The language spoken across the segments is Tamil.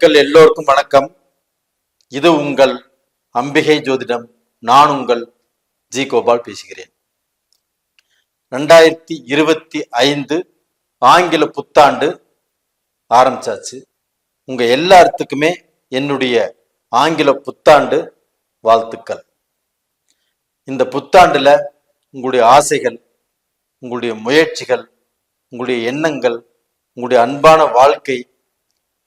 மக்கள் எல்லோருக்கும் வணக்கம். இது உங்கள் அம்பிகை ஜோதிடம். நான் உங்கள் ஜி கோபால் பேசுகிறேன். ரெண்டாயிரத்தி இருபத்தி ஐந்து ஆங்கில புத்தாண்டு ஆரம்பிச்சாச்சு. உங்க எல்லாத்துக்குமே என்னுடைய ஆங்கில புத்தாண்டு வாழ்த்துக்கள். இந்த புத்தாண்டுல உங்களுடைய ஆசைகள் உங்களுடைய முயற்சிகள் உங்களுடைய எண்ணங்கள் உங்களுடைய அன்பான வாழ்க்கை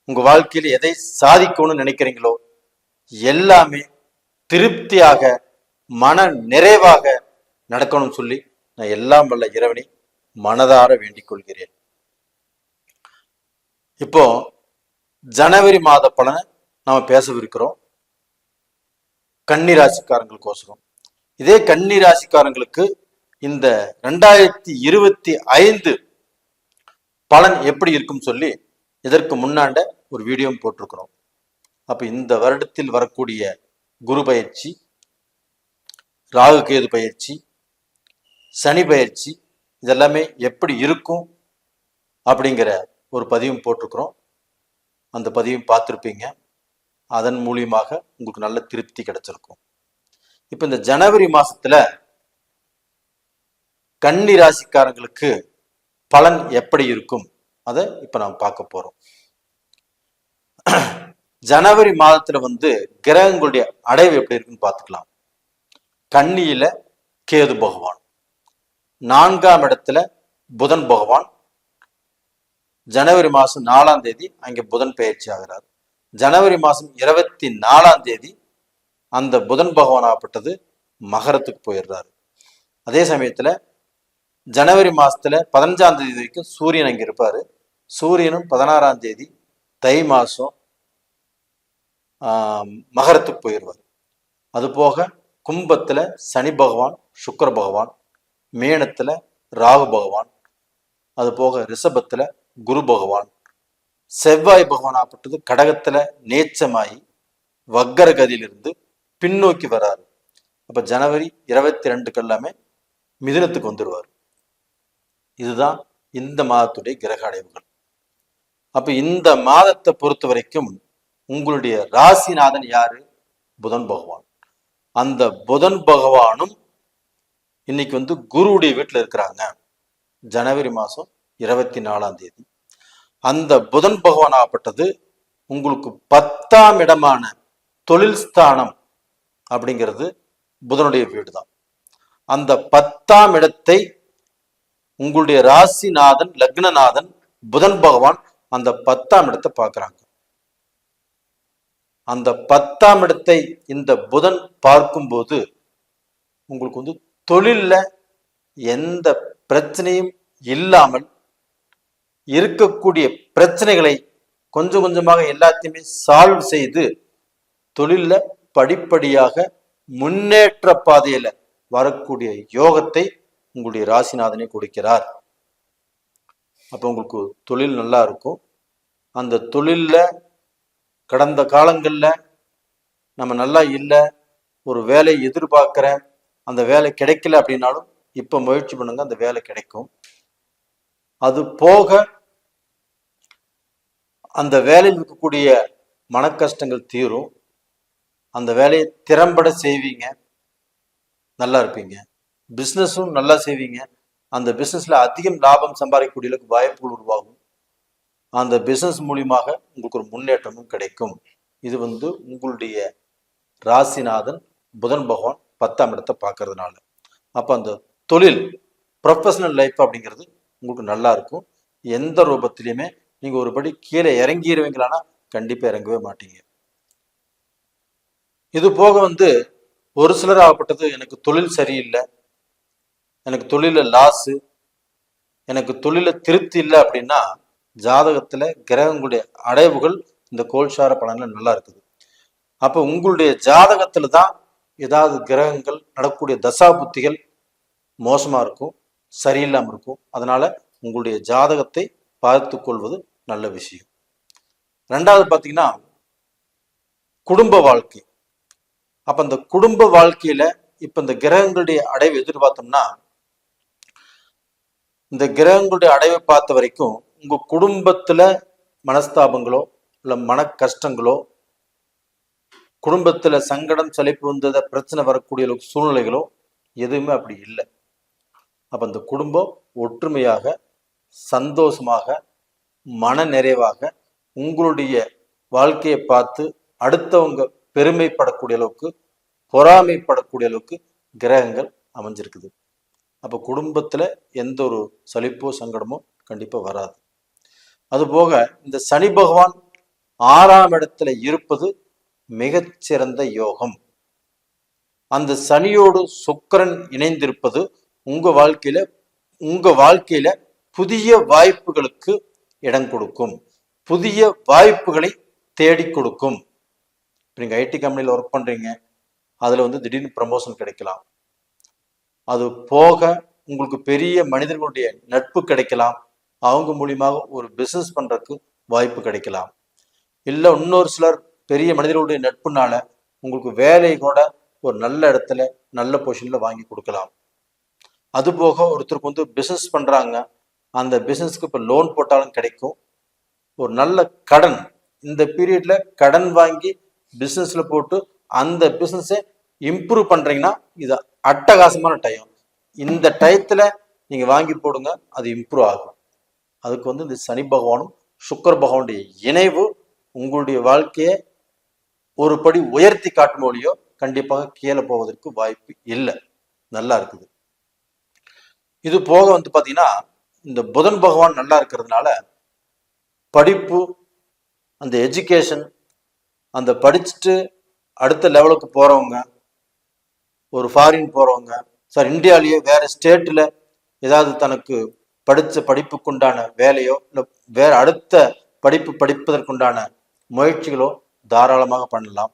உங்க வாழ்க்கையில் எதை சாதிக்கணும்னு நினைக்கிறீங்களோ எல்லாமே திருப்தியாக மன நிறைவாக நடக்கணும்னு சொல்லி நான் எல்லாம் வல்ல இறைவனை மனதார வேண்டிக் கொள்கிறேன். இப்போ ஜனவரி மாத பலனை நாம பேசவிருக்கிறோம். கன்னி ராசிக்காரங்களுக்கோசரம் இதே கன்னி ராசிக்காரங்களுக்கு இந்த ரெண்டாயிரத்தி இருபத்தி ஐந்து பலன் எப்படி இருக்கும் சொல்லி இதற்கு முன்னாண்ட ஒரு வீடியோ போட்டிருக்கிறோம். அப்போ இந்த வருடத்தில் வரக்கூடிய குரு பயிற்சி ராகு கேது பயிற்சி சனி பயிற்சி இதெல்லாமே எப்படி இருக்கும் அப்படிங்கிற ஒரு பதிவும் போட்டிருக்கிறோம். அந்த பதிவும் பார்த்துருப்பீங்க. அதன் மூலியமாக உங்களுக்கு நல்ல திருப்தி கிடைச்சிருக்கும். இப்போ இந்த ஜனவரி மாசத்துல கன்னி ராசிக்காரங்களுக்கு பலன் எப்படி இருக்கும்? அதை இப்ப நாம் பார்க்க போறோம். ஜனவரி மாதத்துல வந்து கிரகங்களுடைய அடைவு எப்படி இருக்குன்னு பார்த்துக்கலாம். கன்னியில கேது பகவான் நான்காம் இடத்துல புதன் பகவான் ஜனவரி மாசம் நாலாம் தேதி அங்கே புதன் பயிற்சி ஆகிறார். ஜனவரி மாசம் இருபத்தி நாலாம் தேதி அந்த புதன் பகவான் ஆகப்பட்டது மகரத்துக்கு போயிடுறாரு. அதே சமயத்துல ஜனவரி மாசத்துல பதினஞ்சாம் தேதி வரைக்கும் சூரியன் அங்க இருப்பாரு. சூரியனும் பதினாறாம் தேதி தை மாசம் ஆஹ், மகரத்துக்கு போயிடுவார் அதுபோக கும்பத்தில் கும்பத்துல சனி பகவான் சுக்கர பகவான் மேனத்துல ராகு பகவான் அது போக ரிஷபத்துல குரு பகவான் செவ்வாய் பகவான் ஆப்பட்டது கடகத்துல நேச்சமாயி வக்கர கதியிலிருந்து பின்னோக்கி வராரு. அப்ப ஜனவரி இருபத்தி ரெண்டுக்கு எல்லாமே மிதுனத்துக்கு வந்துடுவார் இதுதான் இந்த மாதத்துடைய கிரக அடைவுகள். அப்ப இந்த மாதத்தை பொறுத்த வரைக்கும் உங்களுடைய ராசிநாதன் யாரு? புதன் பகவான். அந்த புதன் பகவானும் இன்னைக்கு வந்து குருவுடைய வீட்டில் இருக்கிறாங்க. ஜனவரி மாதம் இருபத்தி நாலாம் தேதி. அந்த புதன் பகவான் ஆகப்பட்டது உங்களுக்கு பத்தாம் இடமான தொழில் ஸ்தானம் அப்படிங்கிறது புதனுடைய வீடு தான் அந்த பத்தாம் இடத்தை உங்களுடைய ராசிநாதன் லக்னநாதன் புதன் பகவான் அந்த பத்தாம் இடத்தை பார்க்கறாங்க. அந்த பத்தாம் இடத்தை இந்த புதன் பார்க்கும்போது உங்களுக்கு வந்து தொழில்ல எந்த பிரச்சனையும் இல்லாமல் இருக்கக்கூடிய பிரச்சனைகளை கொஞ்சம் கொஞ்சமாக எல்லாத்தையுமே சால்வ் செய்து தொழில்ல படிப்படியாக முன்னேற்ற பாதையில வரக்கூடிய யோகத்தை உங்களுடைய ராசிநாதனை கொடுக்கிறார். அப்போ உங்களுக்கு தொழில் நல்லா இருக்கும். அந்த தொழில்ல கடந்த காலங்களில் நம்ம நல்லா இல்லை ஒரு வேலை எதிர்பார்க்குறேன் அந்த வேலை கிடைக்கல அப்படின்னாலும் இப்போ முயற்சி பண்ணுங்க அந்த வேலை கிடைக்கும். அது போக அந்த வேலையில் இருக்கக்கூடிய மனக்கஷ்டங்கள் தீரும். அந்த வேலையை திறம்பட செய்வீங்க. நல்லா இருப்பீங்க. பிஸ்னஸும் நல்லா செய்வீங்க. அந்த பிஸ்னஸ்ல அதிகம் லாபம் சம்பாதிக்கக்கூடிய வாய்ப்புகள் உருவாகும். அந்த பிஸ்னஸ் மூலியமாக உங்களுக்கு ஒரு முன்னேற்றமும் கிடைக்கும். இது வந்து உங்களுடைய ராசிநாதன் புதன் பகவான் பத்தாம் இடத்தை பார்க்கறதுனால. அப்போ அந்த தொழில் ப்ரொஃபஷனல் லைஃப் அப்படிங்கிறது உங்களுக்கு நல்லா இருக்கும். எந்த ரூபத்திலையுமே நீங்கள் ஒருபடி கீழே இறங்கிடுவீங்களானா கண்டிப்பாக இறங்கவே மாட்டீங்க. இது போக வந்து ஒரு சிலர் ஆகப்பட்டது எனக்கு தொழில் சரியில்லை. எனக்கு தொழில லாஸு எனக்கு தொழில திருப்தி இல்லை அப்படின்னா ஜாதகத்துல கிரகங்களுடைய அடைவுகள் இந்த கோல்சார பலன்ல நல்லா இருக்குது. அப்போ உங்களுடைய ஜாதகத்துல தான் ஏதாவது கிரகங்கள் நடக்கக்கூடிய தசா புத்திகள் மோசமா இருக்கும் சரியில்லாம இருக்கும். அதனால உங்களுடைய ஜாதகத்தை பார்த்து கொள்வது நல்ல விஷயம். ரெண்டாவது பார்த்தீங்கன்னா குடும்ப வாழ்க்கை. அப்ப இந்த குடும்ப வாழ்க்கையில இப்ப இந்த கிரகங்களுடைய அடைவு எதிர்பார்த்தோம்னா இந்த கிரகங்களுடைய அடைவை பார்த்த வரைக்கும் உங்க குடும்பத்துல மனஸ்தாபங்களோ இல்லை மன கஷ்டங்களோ குடும்பத்துல சங்கடம் சலிப்பு வந்தத பிரச்சனை வரக்கூடிய அளவுக்கு சூழ்நிலைகளோ எதுவுமே அப்படி இல்லை. அப்ப அந்த குடும்பம் ஒற்றுமையாக சந்தோஷமாக மன நிறைவாக உங்களுடைய வாழ்க்கையை பார்த்து அடுத்தவங்க பெருமைப்படக்கூடிய அளவுக்கு பொறாமைப்படக்கூடிய அளவுக்கு கிரகங்கள் அமைஞ்சிருக்குது. அப்போ குடும்பத்துல எந்த ஒரு சலிப்போ சங்கடமோ கண்டிப்பா வராது. அதுபோக இந்த சனி பகவான் ஆறாம் இடத்துல இருப்பது மிகச்சிறந்த யோகம். அந்த சனியோடு சுக்கரன் இணைந்திருப்பது உங்க வாழ்க்கையில உங்க வாழ்க்கையில புதிய வாய்ப்புகளுக்கு இடம் கொடுக்கும். புதிய வாய்ப்புகளை தேடி கொடுக்கும். இப்போ நீங்க ஐடி கம்பெனியில் ஒர்க் பண்றீங்க. அதுல வந்து திடீர்னு ப்ரமோஷன் கிடைக்கலாம். அது போக உங்களுக்கு பெரிய மனிதர்களுடைய நட்பு கிடைக்கலாம். அவங்க மூலியமாக ஒரு பிஸ்னஸ் பண்ணுறதுக்கு வாய்ப்பு கிடைக்கலாம். இல்லை இன்னொரு சிலர் பெரிய மனிதர்களுடைய நட்புனால உங்களுக்கு வேலை கூட ஒரு நல்ல இடத்துல நல்ல பொசிஷனில் வாங்கி கொடுக்கலாம். அதுபோக ஒருத்தருக்கு வந்து பிஸ்னஸ் பண்ணுறாங்க அந்த பிஸ்னஸ்க்கு இப்போ லோன் போட்டாலும் கிடைக்கும். ஒரு நல்ல கடன். இந்த பீரியடில் கடன் வாங்கி பிஸ்னஸில் போட்டு அந்த பிஸ்னஸை இம்ப்ரூவ் பண்றீங்கன்னா இது அட்டகாசமான டைம் இந்த டயத்துல நீங்க வாங்கி போடுங்க அது இம்ப்ரூவ் ஆகும். அதுக்கு வந்து இந்த சனி பகவானும் சுக்கர பகவானுடைய இணைவு உங்களுடைய வாழ்க்கையை ஒரு படி உயர்த்தி காட்டும் மொழியோ கண்டிப்பாக கீழே போவதற்கு வாய்ப்பு இல்லை. நல்லா இருக்குது. இது போக வந்து பார்த்தீங்கன்னா இந்த புதன் பகவான் நல்லா இருக்கிறதுனால படிப்பு அந்த எஜுகேஷன் அந்த படிச்சுட்டு அடுத்த லெவலுக்கு போறவங்க ஒரு ஃபாரின் போகிறவங்க சார் இந்தியாவிலேயே வேறு ஸ்டேட்டில் ஏதாவது தனக்கு படித்த படிப்புக்குண்டான வேலையோ இல்லை வேறு அடுத்த படிப்பு படிப்பதற்குண்டான முயற்சிகளோ தாராளமாக பண்ணலாம்.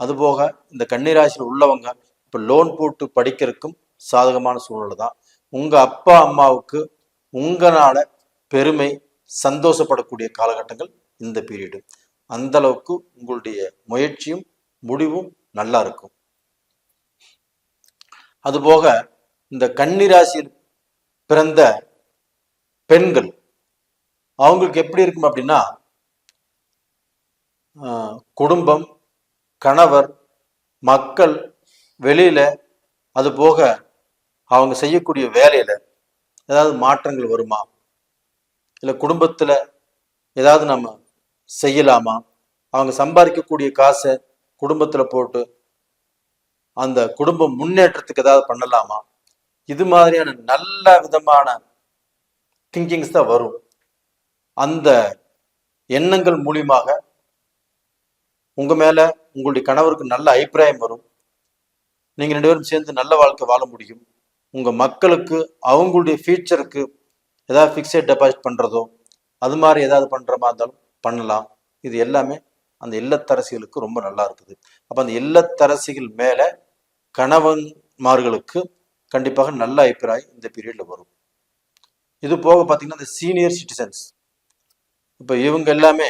அதுபோக இந்த கன்னிராசியில் உள்ளவங்க இப்போ லோன் போட்டு படிக்கிறதுக்கும் சாதகமான சூழல் தான். உங்கள் அப்பா அம்மாவுக்கு உங்களால பெருமை சந்தோஷப்படக்கூடிய காலகட்டங்கள் இந்த பீரியடு அந்த அளவுக்கு உங்களுடைய முயற்சியும் முடிவும் நல்லா இருக்கும். அதுபோக இந்த கன்னிராசியில் பிறந்த பெண்கள் அவங்களுக்கு எப்படி இருக்கும் அப்படின்னா குடும்பம் கணவர் மக்கள் வெளியில அது போக அவங்க செய்யக்கூடிய வேலையில ஏதாவது மாற்றங்கள் வருமா? இல்லை குடும்பத்துல ஏதாவது நம்ம செய்யலாமா? அவங்க சம்பாதிக்கக்கூடிய காசை குடும்பத்துல போட்டு அந்த குடும்பம் முன்னேற்றத்துக்கு ஏதாவது பண்ணலாமா? இது மாதிரியான நல்ல விதமான திங்கிங்ஸ் தான் வரும். அந்த எண்ணங்கள் மூலியமாக உங்க மேல உங்களுடைய கணவருக்கு நல்ல அபிப்பிராயம் வரும். நீங்க ரெண்டு பேரும் சேர்ந்து நல்ல வாழ்க்கை வாழ முடியும். உங்க மக்களுக்கு அவங்களுடைய ஃபியூச்சருக்கு ஏதாவது ஃபிக்ஸட் டெபாசிட் பண்றதோ அது மாதிரி ஏதாவது பண்ற மாதிரி இருந்தாலும் பண்ணலாம். இது எல்லாமே அந்த இல்லத்தரசிகளுக்கு ரொம்ப நல்லா இருக்குது. அப்ப அந்த இல்லத்தரசிகள் மேல கணவன்மார்களுக்கு கண்டிப்பாக நல்ல அபிப்பிராயம் இந்த பீரியடில் வரும். இது போக பார்த்தீங்கன்னா இந்த சீனியர் சிட்டிசன்ஸ் இப்போ இவங்க எல்லாமே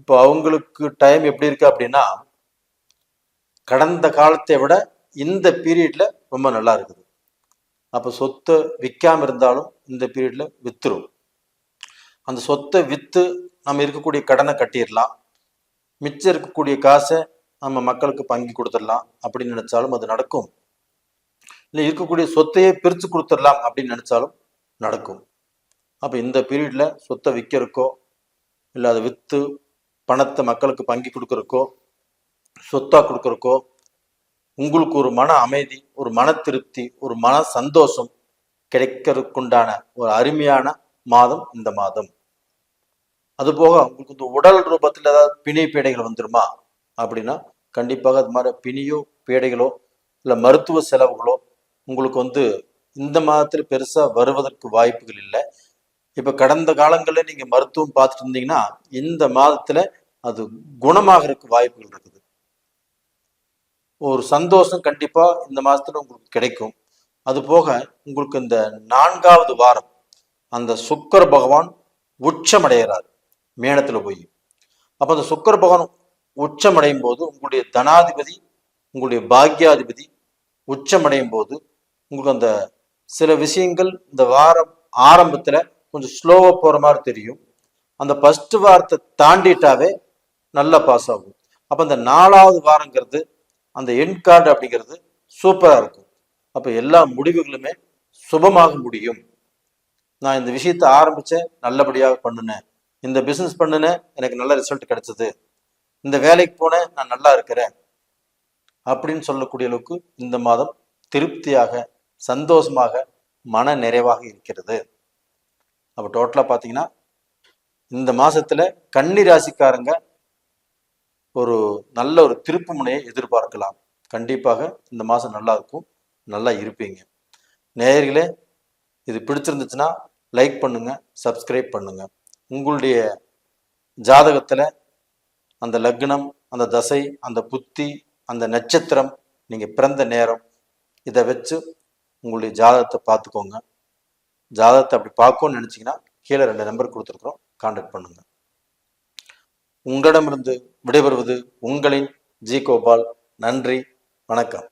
இப்போ அவங்களுக்கு டைம் எப்படி இருக்கு அப்படின்னா கடந்த காலத்தை விட இந்த பீரியட்ல ரொம்ப நல்லா இருக்குது. அப்போ சொத்தை விற்காம இருந்தாலும் இந்த பீரியட்ல வித்துரும். அந்த சொத்தை விற்று நம்ம இருக்கக்கூடிய கடனை கட்டிடலாம். மிச்சம் இருக்கக்கூடிய காசை நம்ம மக்களுக்கு பங்கி கொடுத்துடலாம் அப்படின்னு நினைச்சாலும் அது நடக்கும். இல்லை இருக்கக்கூடிய சொத்தையே பிரித்து கொடுத்துடலாம் அப்படின்னு நினைச்சாலும் நடக்கும். அப்போ இந்த பீரியடில் சொத்தை விற்கிறக்கோ இல்லை அதை விற்று பணத்தை மக்களுக்கு பங்கி கொடுக்குறக்கோ சொத்தாக கொடுக்குறக்கோ உங்களுக்கு ஒரு மன அமைதி ஒரு மன திருப்தி ஒரு மன சந்தோஷம் கிடைக்கிறதுக்குண்டான ஒரு அருமையான மாதம் இந்த மாதம். அதுபோக உங்களுக்கு இந்த உடல் ரூபத்தில் ஏதாவது பிணைப்பேடைகள் வந்துருமா? அப்படின்னா கண்டிப்பாக அது மாதிரி பிணியோ பேடைகளோ இல்லை மருத்துவ செலவுகளோ உங்களுக்கு வந்து இந்த மாதத்தில் பெருசா வருவதற்கு வாய்ப்புகள் இல்லை. இப்ப கடந்த காலங்களில் நீங்க மருத்துவம் பார்த்துட்டு இருந்தீங்கன்னா இந்த மாதத்துல அது குணமாகறதுக்கு வாய்ப்புகள் இருக்குது. ஒரு சந்தோஷம் கண்டிப்பா இந்த மாதத்தில் உங்களுக்கு கிடைக்கும். அது போக உங்களுக்கு இந்த நான்காவது வாரம் அந்த சுக்கர பகவான் உச்சமடைகிறார். மேனத்துல போய். அப்போ அந்த சுக்கர பகவான் உச்சமடையும் போது உங்களுடைய தனாதிபதி உங்களுடைய பாக்யாதிபதி உச்சமடையும் போது உங்களுக்கு அந்த சில விஷயங்கள் இந்த வாரம் ஆரம்பத்துல கொஞ்சம் ஸ்லோவா போற மாதிரி தெரியும். அந்த ஃபர்ஸ்ட் வாரத்தை தாண்டிட்டாவே நல்லா பாஸ் ஆகும். அப்போ அந்த நாலாவது வாரங்கிறது அந்த என் கார்டு அப்படிங்கிறது சூப்பராக இருக்கும். அப்போ எல்லா முடிவுகளுமே சுபமாக முடியும். நான் இந்த விஷயத்தை ஆரம்பிச்சேன் நல்லபடியாக பண்ணினேன். இந்த பிஸ்னஸ் பண்ணினேன் எனக்கு நல்ல ரிசல்ட் கிடைச்சது. இந்த வேலைக்கு போனேன் நான் நல்லா இருக்கிறேன் அப்படின்னு சொல்லக்கூடிய அளவுக்கு இந்த மாதம் திருப்தியாக சந்தோஷமாக மன நிறைவாக இருக்கிறது. அப்போ டோட்டலாக பார்த்தீங்கன்னா இந்த மாதத்தில் கன்னி ராசிக்காரங்க ஒரு நல்ல ஒரு திருப்பு முனையை எதிர்பார்க்கலாம். கண்டிப்பாக இந்த மாதம் நல்லா இருக்கும் நல்லா இருப்பீங்க. நேயர்களே இது பிடிச்சிருந்துச்சுன்னா லைக் பண்ணுங்க சப்ஸ்கிரைப் பண்ணுங்க. உங்களுடைய ஜாதகத்தில் அந்த லக்னம் அந்த தசை அந்த புத்தி அந்த நட்சத்திரம் நீங்கள் பிறந்த நேரம் இதை வச்சு உங்களுடைய ஜாதகத்தை பார்த்துக்கோங்க. ஜாதகத்தை அப்படி பார்க்கணும்னு நினச்சிங்கன்னா கீழே ரெண்டு நம்பர் கொடுத்துருக்குறோம். கான்டாக்ட் பண்ணுங்கள் உங்களிடமிருந்து விடைபெறுவது உங்களின் ஜி கோபால். நன்றி. வணக்கம்.